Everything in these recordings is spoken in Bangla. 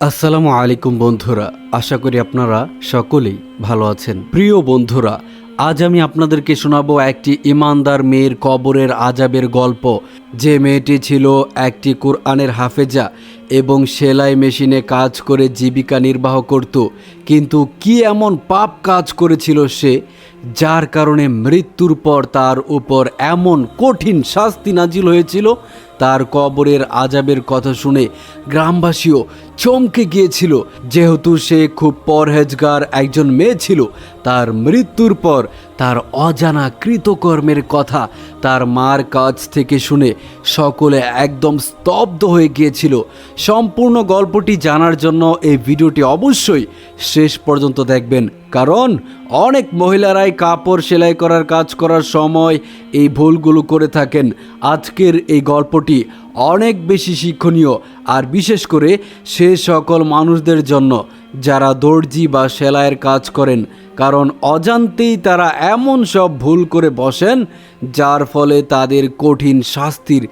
আসসালামু আলাইকুম বন্ধুরা, আশা করি আপনারা সকলেই ভালো আছেন। প্রিয় বন্ধুরা, আজ আমি আপনাদেরকে শোনাবো একটি ইমানদার মেয়ের কবরের আজাবের গল্প। যে মেয়েটি ছিল একটি কোরআনের হাফেজা এবং সেলাই মেশিনে কাজ করে জীবিকা নির্বাহ করত। কিন্তু কি এমন পাপ কাজ করেছিল সে, যার কারণে মৃত্যুর পর তার উপর এমন কঠিন শাস্তি নাজিল হয়েছিল, তার কবরের আজাবের কথা শুনে গ্রামবাসীও চমকে গিয়েছিল। যেহেতু সে খুব পরহেজগার একজন মেয়ে ছিল, তার মৃত্যুর পর তার অজানা কৃতকর্মের কথা তার মার কাছ থেকে শুনে সকলে একদম স্তব্ধ হয়ে গিয়েছিল। সম্পূর্ণ গল্পটি জানার জন্য এই ভিডিওটি অবশ্যই শেষ পর্যন্ত দেখবেন। কারণ অনেক মহিলারাই কাপড় সেলাই করার কাজ করার সময় এই ভুলগুলো করে থাকেন। আজকের এই গল্পটি অনেক বেশি শিক্ষণীয় আর বিশেষ করে সে সকল মানুষদের জন্য যারা দর্জি বা সেলাইয়ের কাজ করেন। কারণ অজান্তেই তারা এমন সব ভুল করে বসেন, যার ফলে তাদের কঠিন শাস্তির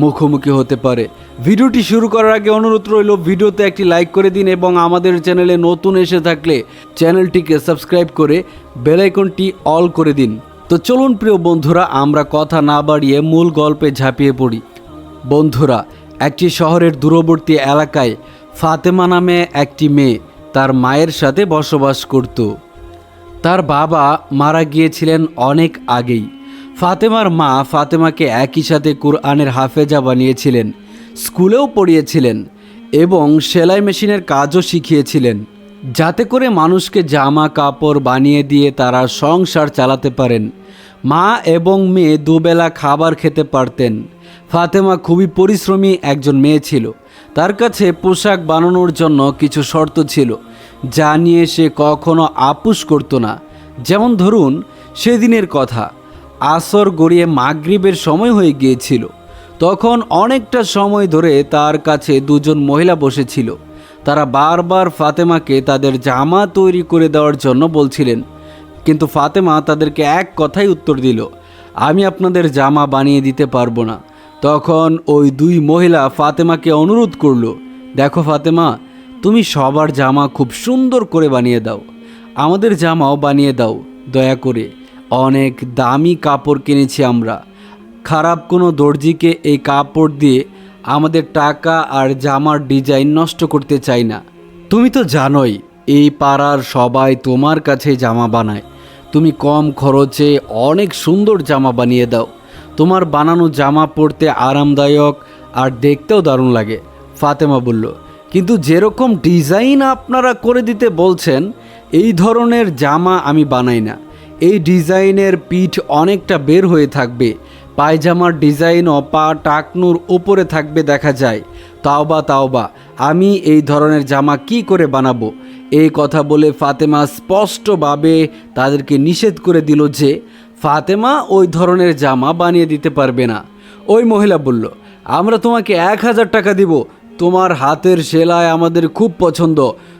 মুখোমুখি হতে পারে। ভিডিওটি শুরু করার আগে অনুরোধ রইল, ভিডিওতে একটি লাইক করে দিন এবং আমাদের চ্যানেলে নতুন এসে থাকলে চ্যানেলটিকে সাবস্ক্রাইব করে বেলাইকনটি অল করে দিন। তো চলুন প্রিয় বন্ধুরা, আমরা কথা না বাড়িয়ে মূল গল্পে ঝাঁপিয়ে পড়ি। বন্ধুরা, একটি শহরের দূরবর্তী এলাকায় ফাতেমা নামে একটি মেয়ে তার মায়ের সাথে বসবাস করত। তার বাবা মারা গিয়েছিলেন অনেক আগেই। ফাতেমার মা ফাতেমাকে একই সাথে কোরআনের হাফেজা বানিয়েছিলেন, স্কুলেও পড়িয়েছিলেন এবং সেলাই মেশিনের কাজও শিখিয়েছিলেন। যাতে করে মানুষকে জামা কাপড় বানিয়ে দিয়ে তারা সংসার চালাতে পারেন। মা এবং মেয়ে দুবেলা খাবার খেতে পারতেন। ফাতেমা খুবই পরিশ্রমী একজন মেয়ে ছিল। তার কাছে পোশাক বানানোর জন্য কিছু শর্ত ছিল, যা নিয়ে সে কখনো আপুস করতো না। যেমন ধরুন, সেদিনের কথা, আসর গড়িয়ে মাগরিবের সময় হয়ে গিয়েছিল। তখন অনেকটা সময় ধরে তার কাছে দুজন মহিলা বসেছিল। তারা বারবার ফাতেমাকে তাদের জামা তৈরি করে দেওয়ার জন্য বলছিলেন, কিন্তু ফাতেমা তাদেরকে এক কথাই উত্তর দিল, আমি আপনাদের জামা বানিয়ে দিতে পারব না। তখন ওই দুই মহিলা ফাতেমাকে অনুরোধ করল, দেখো ফাতেমা, তুমি সবার জামা খুব সুন্দর করে বানিয়ে দাও। আমাদের জামাও বানিয়ে দাও, দয়া করে। অনেক দামি কাপড় কিনেছি আমরা। খারাপ কোনো দর্জিকে এই কাপড় দিয়ে আমাদের টাকা আর জামার ডিজাইন নষ্ট করতে চাই না। তুমি তো জানোই, এই পাড়ার সবাই তোমার কাছে জামা বানায়। তুমি কম খরচে অনেক সুন্দর জামা বানিয়ে দাও। তোমার বানানো জামা পরতে আরামদায়ক আর দেখতেও দারুণ লাগে, ফাতেমা বলল। কিন্তু যেরকম ডিজাইন আপনারা করে দিতে বলছেন, এই ধরনের জামা আমি বানাই না। এই ডিজাইনের পিঠ অনেকটা বের হয়ে থাকবে, পায়জামার ডিজাইন অপা টাকনুর উপরে থাকবে দেখা যায়। তাওবা তাওবা, আমি এই ধরনের জামা কি করে বানাবো? এই কথা বলে ফাতেমা স্পষ্টভাবে তাদেরকে নিষেধ করে দিল যে ফাতেমা ওই ধরনের জামা বানিয়ে দিতে পারবে না। ওই মহিলা বলল, আমরা তোমাকে এক হাজার টাকা দিব। তোমার হাতের সেলাই আমাদের খুব পছন্দ।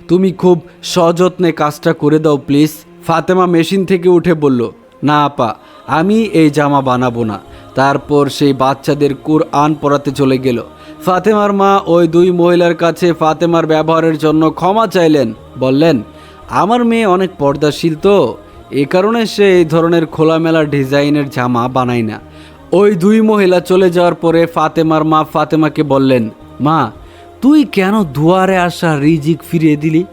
তুমি খুব সযত্নে কাজটা করে দাও, প্লিজ। ফাতেমা মেশিন থেকে উঠে বলল, না আপা, আমি এই জামা বানাবো না। তারপর সেই বাচ্চাদের কোরআন পড়াতে চলে গেল। ফাতেমার মা ওই দুই মহিলার কাছে ফাতেমার ব্যবহারের জন্য ক্ষমা চাইলেন। বললেন, আমার মেয়ে অনেক পর্দাশীল তো। এ কারণে সে এই ধরনের খোলামেলা ডিজাইনের জামা বানায় না। ওই দুই মহিলা চলে যাওয়ার পরে ফাতেমার মা ফাতেমাকে বললেন, মা, তুই কেন দুয়ারে আসা রিজিক ফিরিয়ে দিলি?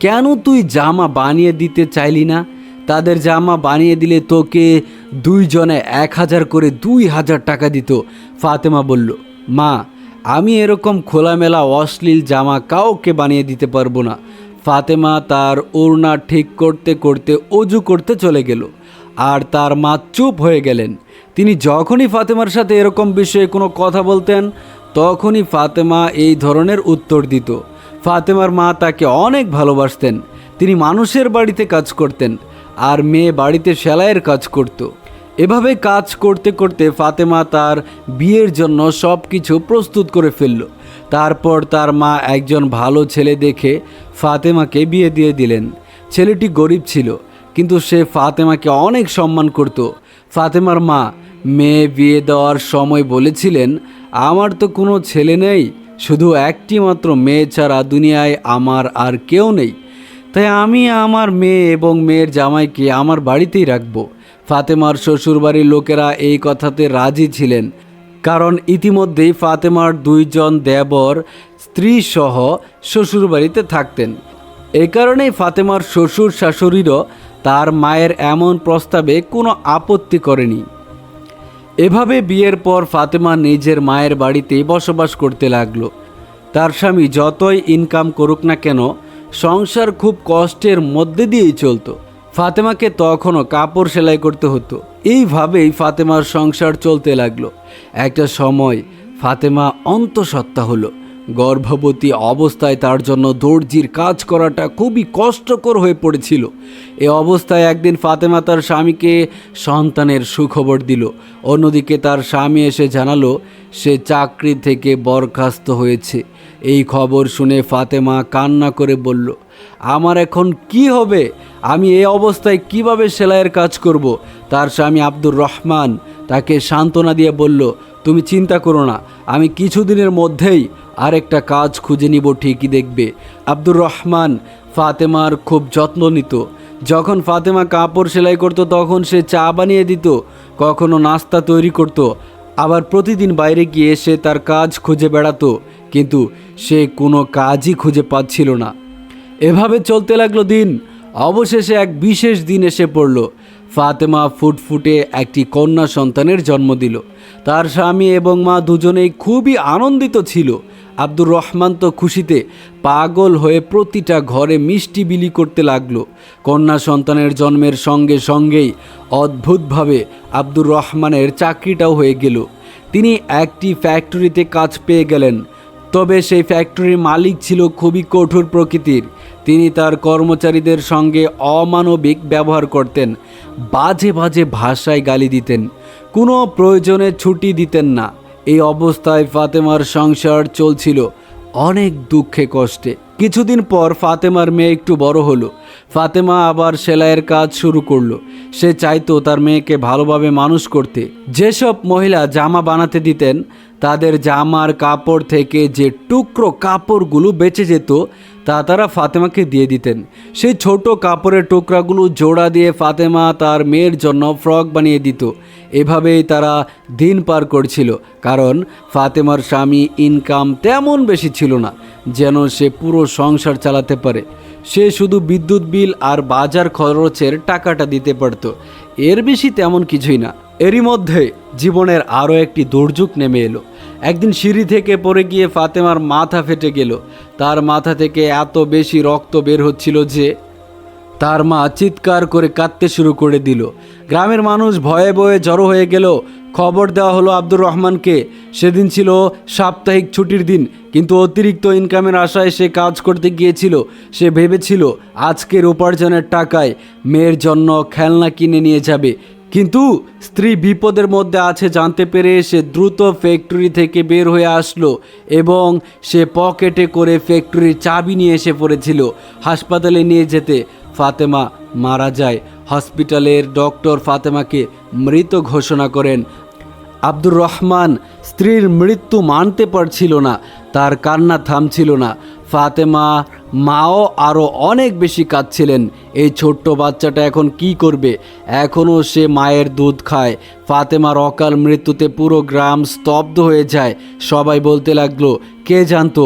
কেন তুই জামা বানিয়ে দিতে চাইলি না? তাদের জামা বানিয়ে দিলে তোকে দুইজনে এক হাজার করে দুই হাজার টাকা দিত। ফাতেমা বলল, মা, আমি এরকম খোলামেলা অশ্লীল জামা কাউকে বানিয়ে দিতে পারব না। ফাতেমা তার ওড়না ঠিক করতে করতে অজু করতে চলে গেল, আর তার মা চুপ হয়ে গেলেন। তিনি যখনই ফাতেমার সাথে এরকম বিষয়ে কোনো কথা বলতেন, তখনই ফাতেমা এই ধরনের উত্তর দিত। ফাতেমার মা তাকে অনেক ভালোবাসতেন। তিনি মানুষের বাড়িতে কাজ করতেন, আর মেয়ে বাড়িতে সেলাইয়ের কাজ করত। এভাবে কাজ করতে করতে ফাতেমা তার বিয়ের জন্য সব কিছু প্রস্তুত করে ফেলল। তারপর তার মা একজন ভালো ছেলে দেখে ফাতেমাকে বিয়ে দিয়ে দিলেন। ছেলেটি গরিব ছিল, কিন্তু সে ফাতেমাকে অনেক সম্মান করত। ফাতেমার মা, মেয়ে বিয়ে দেওয়ার সময় বলেছিলেন, আমার তো কোনো ছেলে নেই, শুধু একটি মাত্র মেয়ে ছাড়া দুনিয়ায় আমার আর কেউ নেই। তাই আমি আমার মেয়ে এবং মেয়ের জামাইকে আমার বাড়িতেই রাখব ফাতেমার শ্বশুরবাড়ির লোকেরা এই কথাতে রাজি ছিলেন, কারণ ইতিমধ্যেই ফাতেমার দুইজন দেবর স্ত্রী সহ শ্বশুরবাড়িতে থাকতেন। এ কারণেই ফাতেমার শ্বশুর শাশুড়িরও তার মায়ের এমন প্রস্তাবে কোনো আপত্তি করেনি। এভাবে বিয়ের পর ফাতেমা নিজের মায়ের বাড়িতেই বসবাস করতে লাগল। তার স্বামী যতই ইনকাম করুক না কেন, সংসার খুব কষ্টের মধ্যে দিয়েই চলতো। ফাতেমাকে তখনও কাপড় সেলাই করতে হতো। এইভাবেই ফাতেমার সংসার চলতে লাগল। একটা সময় ফাতেমা অন্তঃসত্ত্বা হলো। গর্ভবতী অবস্থায় তার জন্য দর্জির কাজ করাটা খুবই কষ্টকর হয়ে পড়েছিল। এ অবস্থায় একদিন ফাতেমা তার স্বামীকে সন্তানের সুখবর দিল। অন্যদিকে তার স্বামী এসে জানালো, সে চাকরি থেকে বরখাস্ত হয়েছে। এই খবর শুনে ফাতেমা কান্না করে বলল, আমার এখন কি হবে? আমি এই অবস্থায় কীভাবে সেলাইয়ের কাজ করব? তার স্বামী আব্দুর রহমান তাকে সান্ত্বনা দিয়ে বলল তুমি চিন্তা করো না, আমি কিছুদিনের মধ্যেই আরেকটা কাজ খুঁজে নিব, ঠিকই দেখবে। আব্দুর রহমান ফাতেমার খুব যত্ন নিত। যখন ফাতেমা কাপড় সেলাই করতো, তখন সে চা বানিয়ে দিত, কখনো নাস্তা তৈরি করত। আবার প্রতিদিন বাইরে গিয়ে সে তার কাজ খুঁজে বেড়াতো, কিন্তু সে কোনো কাজই খুঁজে পাচ্ছিল না। এভাবে চলতে লাগল দিন। অবশেষে এক বিশেষ দিন এসে পড়ল। ফাতেমা ফুটফুটে একটি কন্যা সন্তানের জন্ম দিল। তার স্বামী এবং মা দুজনেই খুবই আনন্দিত ছিল। আব্দুর রহমান তো খুশিতে পাগল হয়ে প্রতিটা ঘরে মিষ্টি বিলি করতে লাগল। কন্যা সন্তানের জন্মের সঙ্গে সঙ্গেই অদ্ভুতভাবে আব্দুর রহমানের চাকরিটাও হয়ে গেল। তিনি একটি ফ্যাক্টরিতে কাজ পেয়ে গেলেন। তবে সেই ফ্যাক্টরির মালিক ছিল খুবই কঠোর প্রকৃতির। তিনি তার কর্মচারীদের সঙ্গে অমানবিক ব্যবহার করতেন, বাজে বাজে ভাষায় গালি দিতেন, কোনো প্রয়োজনে ছুটি দিতেন না। এই অবস্থায় ফাতেমার সংসার চলছিল অনেক দুঃখে কষ্টে। কিছুদিন পর ফাতেমার মেয়ে একটু বড় হলো। ফাতেমা আবার সেলাইয়ের কাজ শুরু করল। সে চাইতো তার মেয়েকে ভালোভাবে মানুষ করতে। যেসব মহিলা জামা বানাতে দিতেন, তাদের জামার কাপড় থেকে যে টুকরো কাপড়গুলো বেঁচে যেত, তা তারা ফাতেমাকে দিয়ে দিতেন। সেই ছোট কাপড়ের টুকরাগুলো জোড়া দিয়ে ফাতেমা তার মেয়ের জন্য ফ্রক বানিয়ে দিত। এভাবেই তারা দিন পার করছিল, কারণ ফাতেমার স্বামী ইনকাম তেমন বেশি ছিল না, যেন সে পুরো সংসার চালাতে পারে। সে শুধু বিদ্যুৎ বিল আর বাজার খরচের টাকাটা দিতে পারত। এর বেশি তেমন কিছুই না। এরই মধ্যে জীবনের আরও একটি দুর্যোগ নেমে এলো। একদিন সিঁড়ি থেকে পড়ে গিয়ে ফাতেমার মাথা ফেটে গেল। তার মাথা থেকে এত বেশি রক্ত বের হচ্ছিল যে তার মা চিৎকার করে কাঁদতে শুরু করে দিল। গ্রামের মানুষ ভয়ে ভয়ে জড়ো হয়ে গেল। খবর দেওয়া হলো আব্দুর রহমানকে। সেদিন ছিল সাপ্তাহিক ছুটির দিন, কিন্তু অতিরিক্ত ইনকামের আশায় সে কাজ করতে গিয়েছিল। সে ভেবেছিল, আজকের উপার্জনের টাকায় মেয়ের জন্য খেলনা কিনে নিয়ে যাবে। কিন্তু স্ত্রী বিপদের মধ্যে আছে জানতে পেরে সে দ্রুত ফ্যাক্টরি থেকে বের হয়ে আসলো এবং সে পকেটে করে ফ্যাক্টরির চাবি নিয়ে এসে পড়েছিল। হাসপাতালে নিয়ে যেতে ফাতেমা মারা যায়। হসপিটালের ডক্টর ফাতেমাকে মৃত ঘোষণা করেন। আব্দুর রহমান স্ত্রীর মৃত্যু মানতে পারছিল না, তার কান্না থামছিল না। ফাতেমা মাও আরও অনেক বেশি কাঁদছিলেন, এই ছোট্ট বাচ্চাটা এখন কি করবে? এখনও সে মায়ের দুধ খায় ফাতেমার অকাল মৃত্যুতে পুরো গ্রাম স্তব্ধ হয়ে যায়। সবাই বলতে লাগল, কে জানতো,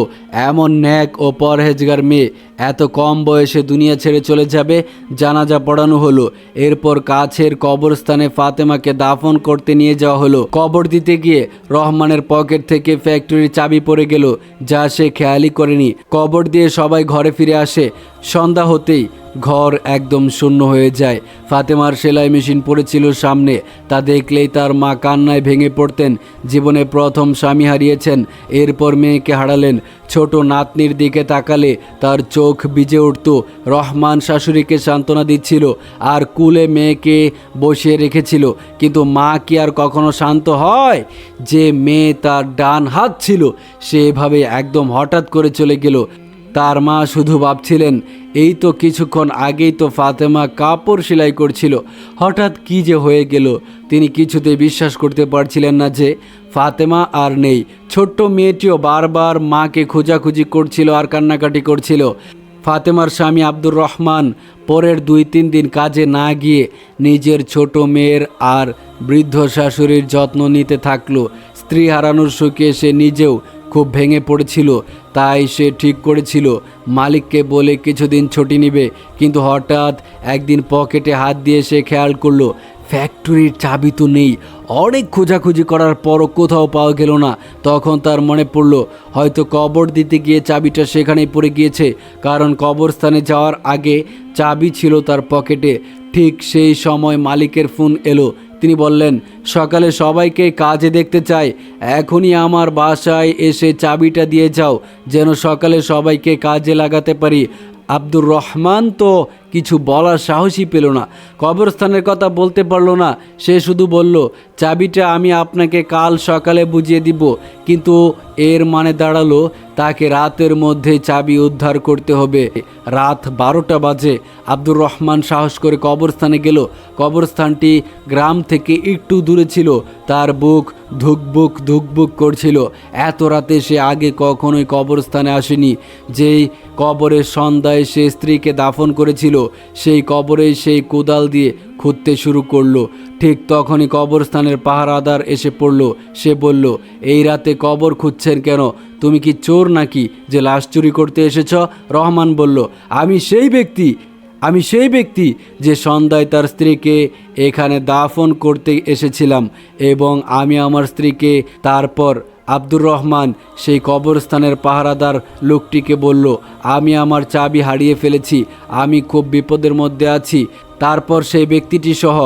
এমন ন্যাক ও পরহেজগার মেয়ে, এত কম বয়সে দুনিয়া ছেড়ে চলে যাবে? জানাজা পড়ানো হলো। এরপর কাছের কবরস্থানে ফাতেমাকে দাফন করতে নিয়ে যাওয়া হলো। কবর দিতে গিয়ে রহমানের পকেট থেকে ফ্যাক্টরির চাবি পড়ে গেল, যা সে খেয়ালই করেনি। কবর দিয়ে সবাই ঘরে ফিরে আসে। সন্ধ্যা হতেই ঘর একদম শূন্য হয়ে যায়। ফাতেমার সেলাই মেশিন পড়েছিল সামনে। তা দেখলেই তার মা কান্নায় ভেঙে পড়তেন। জীবনে প্রথম স্বামী হারিয়েছেন, এরপর মেয়েকে হারালেন। ছোট নাতনির দিকে তাকালে তার চোখ ভিজে উঠত। রহমান শাশুড়িকে সান্ত্বনা দিচ্ছিল আর কুলে মেয়েকে বসিয়ে রেখেছিল। কিন্তু মা কি আর কখনো শান্ত হয়? যে মেয়ে তার ডান হাত ছিল, সে এভাবে একদম হঠাৎ করে চলে গেল। তার মা শুধু ভাবছিলেন, এই তো কিছুক্ষণ আগেই তো ফাতেমা কাপড় সেলাই করছিল। হঠাৎ কি যে হয়ে গেল? তিনি কিছুতে বিশ্বাস করতে পারছিলেন না যে ফাতেমা আর নেই। ছোট্ট মেয়েটিও বারবার মাকে খোঁজাখুঁজি করছিল আর কান্নাকাটি করছিল। ফাতেমার স্বামী আব্দুর রহমান পরের দুই, তিন দিন কাজে না গিয়ে নিজের ছোট মেয়ের আর বৃদ্ধ শাশুড়ির যত্ন নিতে থাকল। স্ত্রী হারানোর শোকে সে নিজেও খুব ভেঙে পড়েছিল, তাই সে ঠিক করেছিল। মালিককে বলে কিছুদিন ছুটি নিবে, কিন্তু হঠাৎ একদিন পকেটে হাত দিয়ে সে খেয়াল করল, ফ্যাক্টরির চাবি তো নেই। অনেক খোঁজাখুঁজি করার পরও কোথাও পাওয়া গেল না। তখন তার মনে পড়ল, হয়তো কবর দিতে গিয়ে চাবিটা সেখানেই পড়ে গিয়েছে, কারণ কবরস্থানে যাওয়ার আগে চাবি ছিল তার পকেটে। ঠিক সেই সময় মালিকের ফোন এলো তিনি বললেন, সকালে সবাইকে কাজে দেখতে চাই। এখনই আমার বাসায় এসে চাবিটা দিয়ে যাও, যেন সকালে সবাইকে কাজে লাগাতে পারি। আব্দুর রহমান তো কিছু বলার সাহসই পেল না। কবরস্থানের কথা বলতে পারল না। সে শুধু বলল, চাবিটা আমি আপনাকে কাল সকালে বুঝিয়ে দিব। কিন্তু এর মানে দাঁড়াল, তাকে রাতের মধ্যে চাবি উদ্ধার করতে হবে। রাত বারোটা বাজে। আব্দুর রহমান সাহস করে কবরস্থানে গেল। কবরস্থানটি গ্রাম থেকে একটু দূরে ছিল। তার বুক ধুকবুক ধুকবুক করছিল। এত রাতে সে আগে কখনোই কবরস্থানে আসেনি। যেই কবরের সন্ধ্যায় সে স্ত্রীকে দাফন করেছিল সেই কবরে সেই কোদাল দিয়ে খুঁড়তে শুরু করল। ঠিক তখনই কবরস্থানের পাহারাদার এসে পড়ল। সে বলল, এই রাতে কবর খুঁজছেন কেন? তুমি কি চোর নাকি যে লাশ চুরি করতে এসেছ? রহমান বলল, আমি সেই ব্যক্তি, আমি সেই ব্যক্তি যে সন্ধ্যায় তার স্ত্রীকে এখানে দাফন করতে এসেছিলাম এবং আমি আমার স্ত্রীকে তারপর আব্দুর রহমান, সেই কবরস্থানের পাহারাদার লোকটিকে বলল, আমি আমার চাবি হারিয়ে ফেলেছি, আমি খুব বিপদের মধ্যে আছি। তারপর সেই ব্যক্তিটি সহ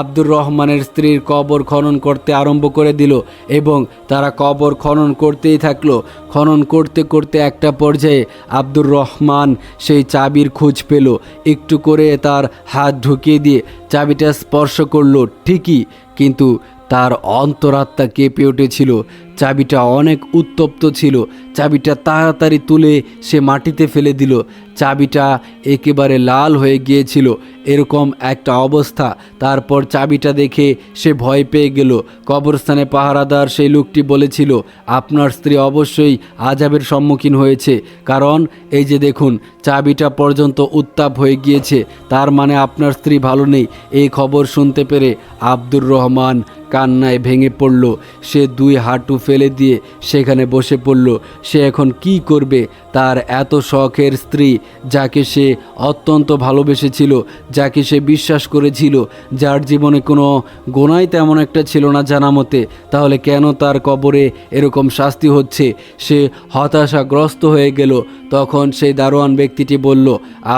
আব্দুর রহমানের স্ত্রীর কবর খনন করতে আরম্ভ করে দিল এবং তারা কবর খনন করতেই থাকল। খনন করতে করতে একটা পর্যায়ে আব্দুর রহমান সেই চাবির খোঁজ পেল। একটু করে তার হাত ঢুকিয়ে দিয়ে চাবিটা স্পর্শ করল ঠিকই, কিন্তু তার অন্তরাত্মা কেঁপে উঠেছিল। চাবিটা অনেক উত্তপ্ত ছিল। চাবিটা তাড়াতাড়ি তুলে সে মাটিতে ফেলে দিল। চাবিটা একেবারে লাল হয়ে গিয়েছিল। এরকম একটা অবস্থা। তারপর চাবিটা দেখে সে ভয় পেয়ে গেল। কবরস্থানে পাহারাদার সেই লোকটি বলেছিল, আপনার স্ত্রী অবশ্যই আজাবের সম্মুখীন হয়েছে। কারণ এই যে দেখুন, চাবিটা পর্যন্ত উত্তাপ হয়ে গিয়েছে। তার মানে আপনার স্ত্রী ভালো নেই। এই খবর শুনতে পেরে আব্দুর রহমান কান্নায় ভেঙে পড়ল। সে দুই হাঁটু ফেলে দিয়ে সেখানে বসে পড়ল সে এখন কি করবে তার এত শখের স্ত্রী যাকে সে অত্যন্ত ভালোবেসেছিল, যাকে সে বিশ্বাস করেছিল, যার জীবনে কোনো গোনাই তেমন একটা ছিল না জানা মতে, তাহলে কেন তার কবরে এরকম শাস্তি হচ্ছে? সে হতাশাগ্রস্ত হয়ে গেল। তখন সেই দারোয়ান ব্যক্তিটি বলল,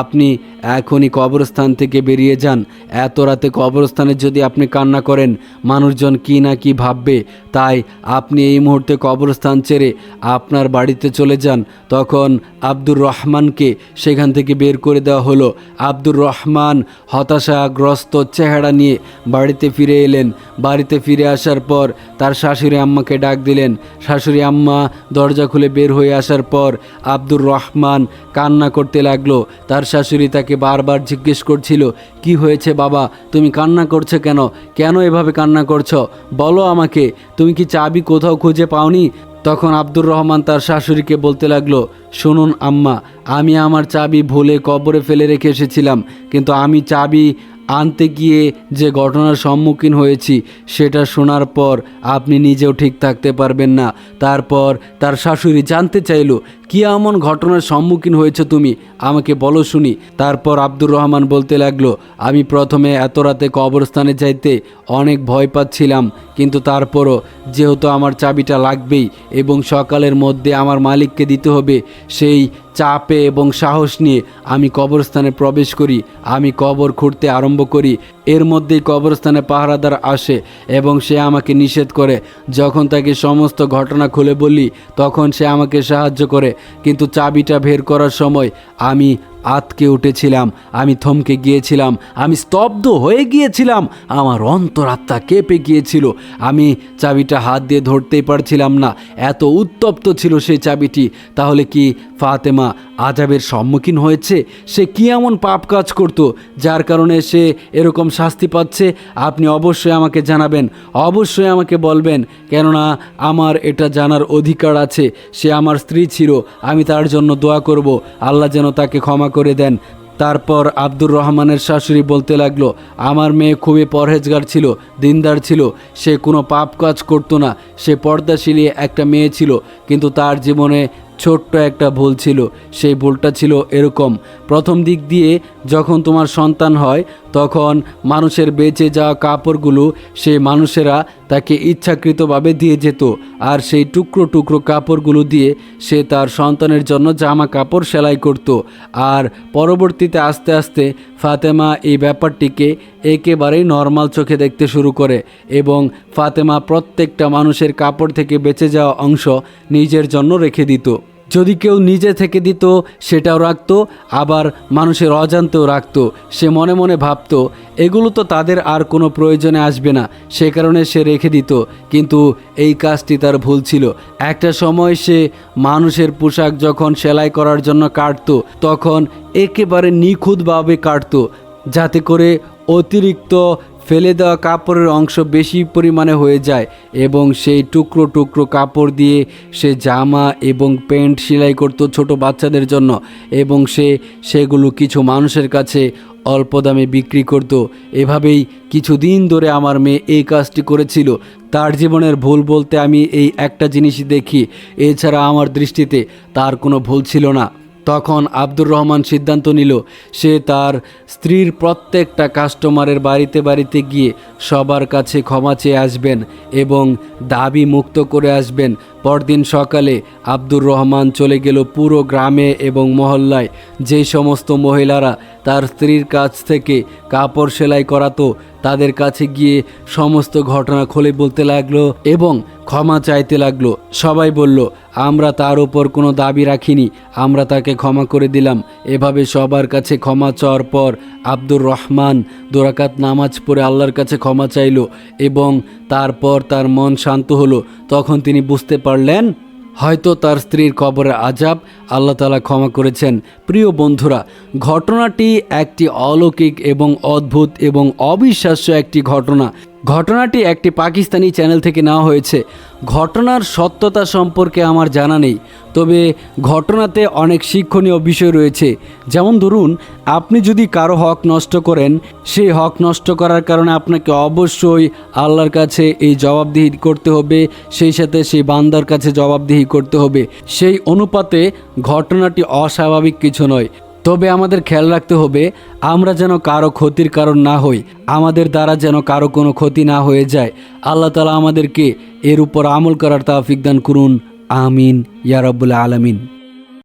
আপনি এখনই কবরস্থান থেকে বেরিয়ে যান। এত রাতে কবরস্থানে যদি আপনি কান্না করেন, মানুষজন কি না কি ভাববে। তাই আপনি এই মুহূর্তে কবরস্থান ছেড়ে আপনার বাড়িতে চলে যান। তখন আব্দুর রহমানকে সেখান থেকে বের করে দেওয়া হলো। আব্দুর রহমান হতাশাগ্রস্ত চেহারা নিয়ে বাড়িতে ফিরে এলেন। বাড়িতে ফিরে আসার পর তার শাশুড়ি আম্মাকে ডাক দিলেন। শাশুড়ি আম্মা দরজা খুলে বের হয়ে আসার পর আব্দুর রহমান কান্না করতে লাগল। তার শাশুড়ি তাকে বারবার জিজ্ঞেস করছিল, কি হয়েছে বাবা? তুমি কান্না করছ কেন? কেন এভাবে কান্না করছ? বলো আমাকে, তুমি কি চাবি কোথাও খুঁজে পাওনি? তখন আব্দুর রহমান তার শাশুড়িকে বলতে লাগল, শুনুন আম্মা, আমি আমার চাবি ভুলে কবরে ফেলে রেখে এসেছিলাম, কিন্তু আমি চাবি আনতে গিয়ে যে ঘটনার সম্মুখীন হয়েছি, সেটা শোনার পর আপনি নিজেও ঠিক থাকতে পারবেন না। তারপর তার শাশুড়ি জানতে চাইলো কি এমন ঘটনার সম্মুখীন হয়েছে তুমি? আমাকে বলো শুনি। তারপর আব্দুর রহমান বলতে লাগল, আমি প্রথমে এত রাতে কবরস্থানে যাইতে অনেক ভয় পাচ্ছিলাম, কিন্তু তারপরও যেহেতু আমার চাবিটা লাগবেই এবং সকালের মধ্যে আমার মালিককে দিতে হবে, সেই চাপে এবং সাহস নিয়ে আমি কবরস্থানে প্রবেশ করি। আমি কবর খুঁড়তে আরম্ভ করি। এর মধ্যেই কবরস্থানে পাহারাদার আসে এবং সে আমাকে নিষেধ করে। যখন তাকে সমস্ত ঘটনা খুলে বলি, তখন সে আমাকে সাহায্য করে। কিন্তু চাবিটা বের করার সময় আমি আতকে উঠেছিলাম, আমি থমকে গিয়েছিলাম, আমি স্তব্ধ হয়ে গিয়েছিলাম, আমার অন্তরাত্মা কেঁপে গিয়েছিল। আমি চাবিটা হাত দিয়ে ধরতেই পারছিলাম না, এত উত্তপ্ত ছিল সেই চাবিটি। তাহলে কি ফাতেমা আজাবের সম্মুখীন হয়েছে। সে কি এমন পাপ কাজ করত, যার কারণে সে এরকম শাস্তি পাচ্ছে? আপনি অবশ্যই আমাকে জানাবেন, অবশ্যই আমাকে বলবেন, কেননা আমার এটা জানার অধিকার আছে। সে আমার স্ত্রী ছিল, আমি তার জন্য দোয়া করব, আল্লাহ যেন তাকে ক্ষমা করে দেন। তারপর আব্দুর রহমানের শাশুড়ি বলতে লাগল, আমার মেয়ে খুবই পরহেজগার ছিল, দিনদার ছিল, সে কোনো পাপ কাজ করতো না, সে পর্দাশীলী একটা মেয়ে ছিল, কিন্তু তার জীবনে ছোট্ট একটা ভুল ছিল সেই ভুলটা ছিল এরকম। প্রথম দিক দিয়ে যখন তোমার সন্তান হয়, তখন মানুষের বেঁচে যাওয়া কাপড়গুলো সেই মানুষেরা তাকে ইচ্ছাকৃতভাবে দিয়ে যেত। আর সেই টুকরো টুকরো কাপড়গুলো দিয়ে সে তার সন্তানের জন্য জামা কাপড় সেলাই করত। আর পরবর্তীতে আস্তে আস্তে ফাতেমা এই ব্যাপারটিকে একেবারেই নর্মাল চোখে দেখতে শুরু করে এবং ফাতেমা প্রত্যেকটা মানুষের কাপড় থেকে বেঁচে যাওয়া অংশ নিজের জন্য রেখে দিত। যদি কেউ নিজে থেকে দিত, সেটাও রাখত, আবার মানুষের অজান্তেও রাখতো, সে মনে মনে ভাবতো, এগুলো তো তাদের আর কোনো প্রয়োজনে আসবে না, সে কারণে সে রেখে দিত, কিন্তু এই কাজটি তার ভুল ছিল। একটা সময় সে মানুষের পোশাক যখন সেলাই করার জন্য কাটতো, তখন একেবারে নিখুঁতভাবে কাটতো, যাতে করে অতিরিক্ত ফেলে দেওয়া কাপড়ের অংশ বেশি পরিমাণে হয়ে যায় এবং সেই টুকরো টুকরো কাপড় দিয়ে সে জামা এবং প্যান্ট সেলাই করতো ছোট বাচ্চাদের জন্য এবং সে সেগুলো কিছু মানুষের কাছে অল্প দামে বিক্রি করত। এভাবেই কিছুদিন ধরে আমার মেয়ে এই কাজটি করেছিল। তার জীবনের ভুল বলতে আমি এই একটা জিনিসই দেখি। এছাড়া আমার দৃষ্টিতে তার কোনো ভুল ছিল না। তখন আব্দুর রহমান সিদ্ধান্ত নিল, সে তার স্ত্রীর প্রত্যেকটা কাস্টমারের বাড়িতে বাড়িতে গিয়ে সবার কাছে ক্ষমা চেয়ে আসবেন এবং দাবি মুক্ত করে আসবেন। পরদিন সকালে আব্দুর রহমান চলে গেল পুরো গ্রামে এবং মহল্লায়। যে সমস্ত মহিলারা তার স্ত্রীর কাছ থেকে কাপড় সেলাই করাতো তাদের কাছে গিয়ে সমস্ত ঘটনা খুলে বলতে লাগল এবং ক্ষমা চাইতে লাগল। সবাই বলল, আমরা তার ওপর কোনো দাবি রাখিনি, আমরা তাকে ক্ষমা করে দিলাম। এভাবে সবার কাছে ক্ষমা চাওয়ার পর আব্দুর রহমান দোরাকাত নামাজ পড়ে আল্লাহর কাছে ক্ষমা চাইল এবং তারপর তার মন শান্ত হলো। তখন তিনি বুঝতে পারলেন হয়তো তার স্ত্রীর কবরে আজাব আল্লাহ তালা ক্ষমা করেছেন। প্রিয় বন্ধুরা, ঘটনাটি একটি অলৌকিক এবং অদ্ভুত এবং অবিশ্বাস্য একটি ঘটনা। ঘটনাটি একটি পাকিস্তানি চ্যানেল থেকে নেওয়া হয়েছে। ঘটনার সত্যতা সম্পর্কে আমার জানা নেই, তবে ঘটনাতে অনেক শিক্ষণীয় বিষয় রয়েছে। যেমন ধরুন, আপনি যদি কারও হক নষ্ট করেন, সেই হক নষ্ট করার কারণে আপনাকে অবশ্যই আল্লাহর কাছে এই জবাবদিহি করতে হবে, সেই সাথে সেই বান্দার কাছে জবাবদিহি করতে হবে। সেই অনুপাতে ঘটনাটি অস্বাভাবিক কিছু নয়। তবে আমাদের খেয়াল রাখতে হবে, আমরা যেন কারও ক্ষতির কারণ না হই, আমাদের দ্বারা যেন কারও কোনো ক্ষতি না হয়ে যায়। আল্লাহ তালা আমাদেরকে এর উপর আমল করার তাফিক দান করুন। আমিন। ইয়ারবুল্লা আলমিন।